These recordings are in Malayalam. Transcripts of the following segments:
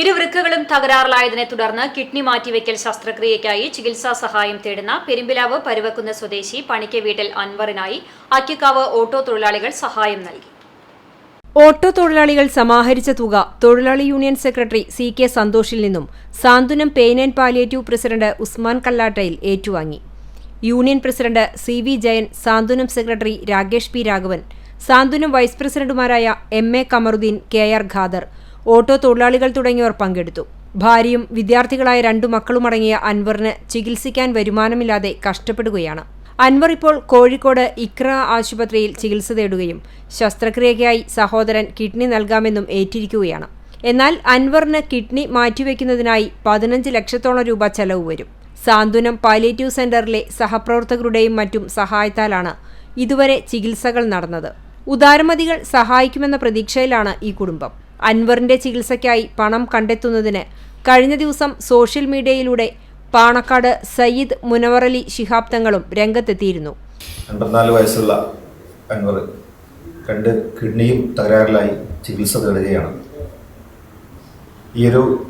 ഇരുവൃക്കകളും തകരാറിലായതിനെ തുടർന്ന് കിഡ്നി മാറ്റിവെക്കൽ ശസ്ത്രക്രിയയ്ക്കായി ചികിത്സാ സഹായം തേടുന്ന പെരുമ്പിലാവ് പരുവക്കുന്ന സ്വദേശി പണിക്ക വീട്ടിൽ അൻവറിനായി അക്കിക്കാവ് ഓട്ടോ തൊഴിലാളികൾ സഹായം നൽകി. ഓട്ടോ തൊഴിലാളികൾ സമാഹരിച്ച തുക തൊഴിലാളി യൂണിയൻ സെക്രട്ടറി സി കെ സന്തോഷിൽ നിന്നും Santhwanam pain and palliative president Usman Kallattayil ഏറ്റുവാങ്ങി. Union president C V Jayan Santhwanam secretary Rakesh P Raghavan Santhwanam vice പ്രസിഡന്റുമാരായ M A Kamaruddin K R Khader auto തൊഴിലാളികൾ തുടങ്ങിയവർ പങ്കെടുത്തു. ഭാര്യയും വിദ്യാർത്ഥികളായ രണ്ടു മക്കളുമടങ്ങിയ അൻവറിന് ചികിത്സിക്കാൻ വരുമാനമില്ലാതെ കഷ്ടപ്പെടുകയാണ്. അൻവർ ഇപ്പോൾ കോഴിക്കോട് ഇക്ര ആശുപത്രിയിൽ ചികിത്സ തേടുകയും ശസ്ത്രക്രിയയ്ക്കായി സഹോദരൻ കിഡ്നി നൽകാമെന്നും ഏറ്റിരിക്കുകയാണ്. എന്നാൽ അൻവറിന് കിഡ്നി മാറ്റിവെക്കുന്നതിനായി പതിനഞ്ച് ലക്ഷത്തോളം രൂപ ചെലവ് വരും. സാന്ത്വനം പാലിയേറ്റീവ് സെന്ററിലെ സഹപ്രവർത്തകരുടെയും മറ്റും സഹായത്താലാണ് ഇതുവരെ ചികിത്സകൾ നടന്നത്. ഉദാരമതികൾ സഹായിക്കുമെന്ന പ്രതീക്ഷയിലാണ് ഈ കുടുംബം. അൻവറിന്റെ ചികിത്സയ്ക്കായി പണം കണ്ടെത്തുന്നതിന് കഴിഞ്ഞ ദിവസം സോഷ്യൽ മീഡിയയിലൂടെ പാണക്കാട് സയ്യിദ് മുനവറലി ശിഹാബ് തങ്ങളും രംഗത്തെത്തിയിരുന്നു. എൺപത്തിനാല് വയസ്സുള്ള അൻവർ രണ്ട് കിഡ്നിയും തകരാറിലായി ചികിത്സ തേടുകയാണ്. ഈയൊരു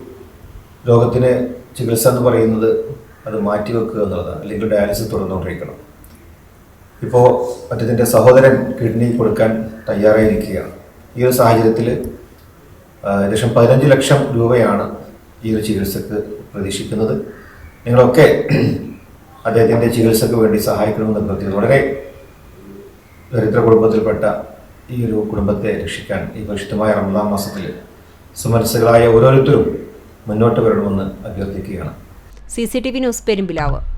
രോഗത്തിന് ചികിത്സ എന്ന് പറയുന്നത് അത് മാറ്റിവെക്കുക എന്നുള്ളതാണ് അല്ലെങ്കിൽ ഡയാലിസിസ് തുടർന്നുകൊണ്ടിരിക്കണം. ഇപ്പോൾ അദ്ദേഹത്തിന്റെ സഹോദരൻ കിഡ്നി കൊടുക്കാൻ തയ്യാറായിരിക്കുകയാണ്. ഈ ഒരു സാഹചര്യത്തിൽ ഏകദേശം പതിനഞ്ച് ലക്ഷം രൂപയാണ് ഈ ഒരു ചികിത്സക്ക് പ്രതീക്ഷിക്കുന്നത്. നിങ്ങളൊക്കെ അദ്ദേഹത്തിന്റെ ചികിത്സക്ക് വേണ്ടി സഹായിക്കണമെന്ന് അഭ്യർത്ഥിക്കുന്നു. വളരെ ദരിദ്ര കുടുംബത്തിൽപ്പെട്ട ഈ ഒരു കുടുംബത്തെ രക്ഷിക്കാൻ ഈ പരിശുദ്ധമായ റമദാൻ മാസത്തിൽ സുമനസ്സുകളായ ഓരോരുത്തരും മുന്നോട്ട് വരണമെന്ന് അഭ്യർത്ഥിക്കുകയാണ്. C C T V news Perumbilavu.